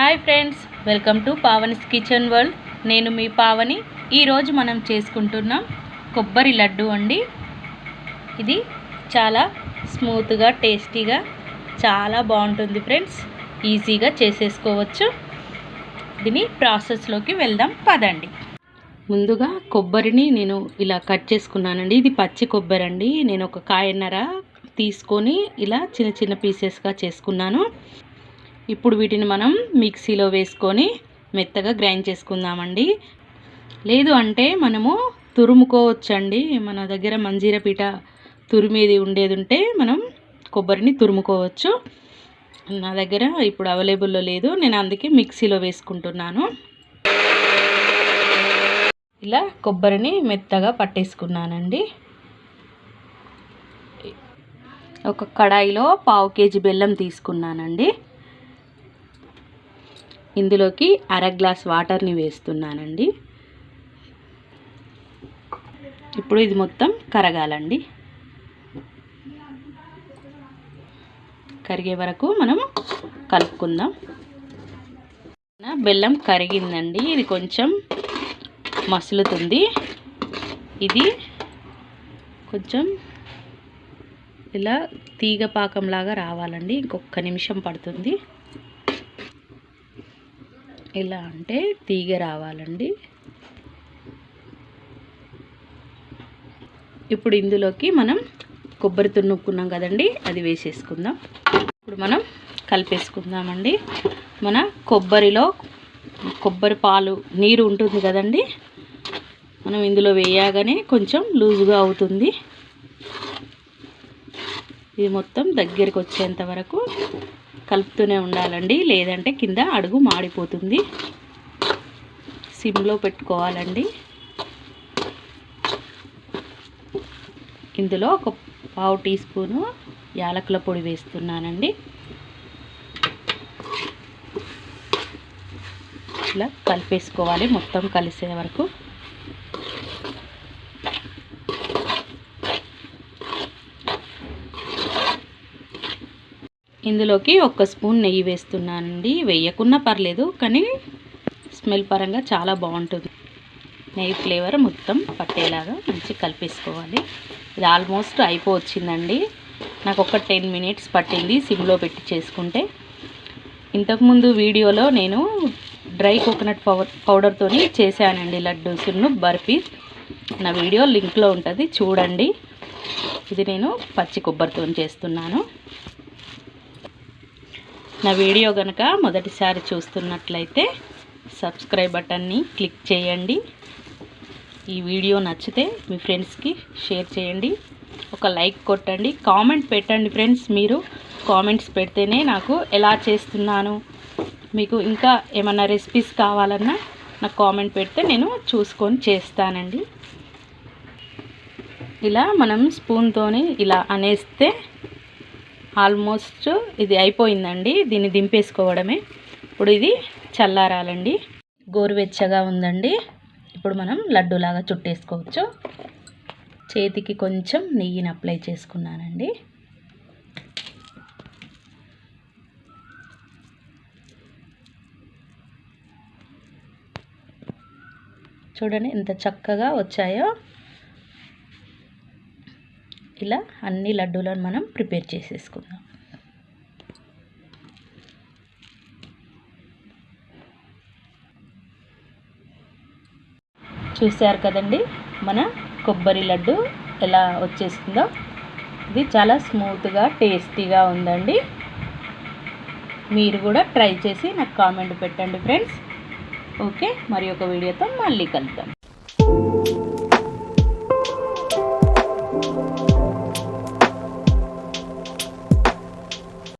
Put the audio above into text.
Hi friends welcome to Pavani's kitchen world. నేను మీ పావని. ఈరోజు మనం చేసుకుంటున్నాం కొబ్బరి లడ్డు అండి. ఇది చాలా స్మూత్గా టేస్టీగా చాలా బాగుంటుంది ఫ్రెండ్స్. ఈజీగా చేసేసుకోవచ్చు. దీని ప్రాసెస్లోకి వెళ్దాం పదండి. ముందుగా కొబ్బరిని నేను ఇలా కట్ చేసుకున్నానండి. ఇది పచ్చి కొబ్బరి అండి. నేను ఒక కాయన్నర తీసుకొని ఇలా చిన్న చిన్న పీసెస్గా చేసుకున్నాను. ఇప్పుడు వీటిని మనం మిక్సీలో వేసుకొని మెత్తగా గ్రైండ్ చేసుకుందామండి. లేదు అంటే మనము తురుముకోవచ్చండి. మన దగ్గర మంజీర పీట తురిమేది ఉండేది ఉంటే మనం కొబ్బరిని తురుముకోవచ్చు. నా దగ్గర ఇప్పుడు అవైలబుల్లో లేదు. నేను అందుకే మిక్సీలో వేసుకుంటున్నాను. ఇలా కొబ్బరిని మెత్తగా పట్టేసుకున్నానండి. ఒక కడాయిలో పావు కేజీ బెల్లం తీసుకున్నానండి. ఇందులోకి అర గ్లాస్ వాటర్ని వేస్తున్నానండి. ఇప్పుడు ఇది మొత్తం కరగాలండి. కరిగే వరకు మనం కలుపుకుందాం. బెల్లం కరిగిందండి. ఇది కొంచెం మసులుతుంది. ఇది కొంచెం ఇలా తీగ పాకంలాగా రావాలండి. ఇంకొక నిమిషం పడుతుంది. ఎలా అంటే తీగ రావాలండి. ఇప్పుడు ఇందులోకి మనం కొబ్బరి తున్నుకున్నాం కదండి అది వేసేసుకుందాం. ఇప్పుడు మనం కలిపేసుకుందామండి. మన కొబ్బరిలో కొబ్బరి పాలు నీరు ఉంటుంది కదండి మనం ఇందులో వేయగానే కొంచెం లూజుగా అవుతుంది. ఇది మొత్తం దగ్గరికి వచ్చేంత వరకు కలుపుతూనే ఉండాలండి. లేదంటే కింద అడుగు మాడిపోతుంది. సిమ్లో పెట్టుకోవాలండి. ఇందులో ఒక పావు టీ స్పూను యాలకుల పొడి వేస్తున్నానండి. ఇలా కలిపేసుకోవాలి మొత్తం కలిసే వరకు ఇందులోకి ఒక స్పూన్ నెయ్యి వేస్తున్నానండి. వేయకున్నా పర్లేదు కానీ స్మెల్ పరంగా చాలా బాగుంటుంది. నెయ్యి ఫ్లేవర్ మొత్తం పట్టేలాగా మంచి కలిపేసుకోవాలి. ఇది ఆల్మోస్ట్ అయిపోవచ్చిందండి. నాకు ఒక టెన్ మినిట్స్ పట్టింది సిమ్లో పెట్టి చేసుకుంటే. ఇంతకుముందు వీడియోలో నేను డ్రై కోకోనట్ పౌడర్ పౌడర్తో చేశానండి లడ్డూసును బర్ఫీ. నా వీడియో లింక్లో ఉంటుంది చూడండి. ఇది నేను పచ్చి కొబ్బరితో చేస్తున్నాను. నా వీడియో కనుక మొదటిసారి చూస్తున్నట్లయితే సబ్స్క్రైబ్ బటన్ని క్లిక్ చేయండి. ఈ వీడియో నచ్చితే మీ ఫ్రెండ్స్కి షేర్ చేయండి. ఒక లైక్ కొట్టండి. కామెంట్ పెట్టండి ఫ్రెండ్స్ మీరు. కామెంట్స్ పెడితేనే నాకు ఎలా చేస్తున్నాను? మీకు ఇంకా ఏమైనా రెసిపీస్ కావాలన్నా నాకు కామెంట్ పెడితే నేను చూసుకొని చేస్తానండి. ఇలా మనం స్పూన్తోని ఇలా అనేస్తే ఆల్మోస్ట్ ఇది అయిపోయిందండి. దీన్ని దింపేసుకోవడమే. ఇప్పుడు ఇది చల్లారాలండి. గోరువెచ్చగా ఉందండి. ఇప్పుడు మనం లడ్డూలాగా చుట్టేసుకోవచ్చు. చేతికి కొంచెం నెయ్యిని అప్లై చేసుకున్నానండి. చూడండి ఎంత చక్కగా వచ్చాయో. ఇలా అన్ని లడ్డూలను మనం ప్రిపేర్ చేసేసుకుందాం. చూశారు కదండి మన కొబ్బరి లడ్డు ఎలా వచ్చేసిందో ఇది చాలా స్మూత్గా టేస్టీగా ఉందండి. మీరు కూడా ట్రై చేసి నాకు కామెంట్ పెట్టండి ఫ్రెండ్స్. ఓకే మరి ఒక వీడియోతో మళ్ళీ కలుద్దాం.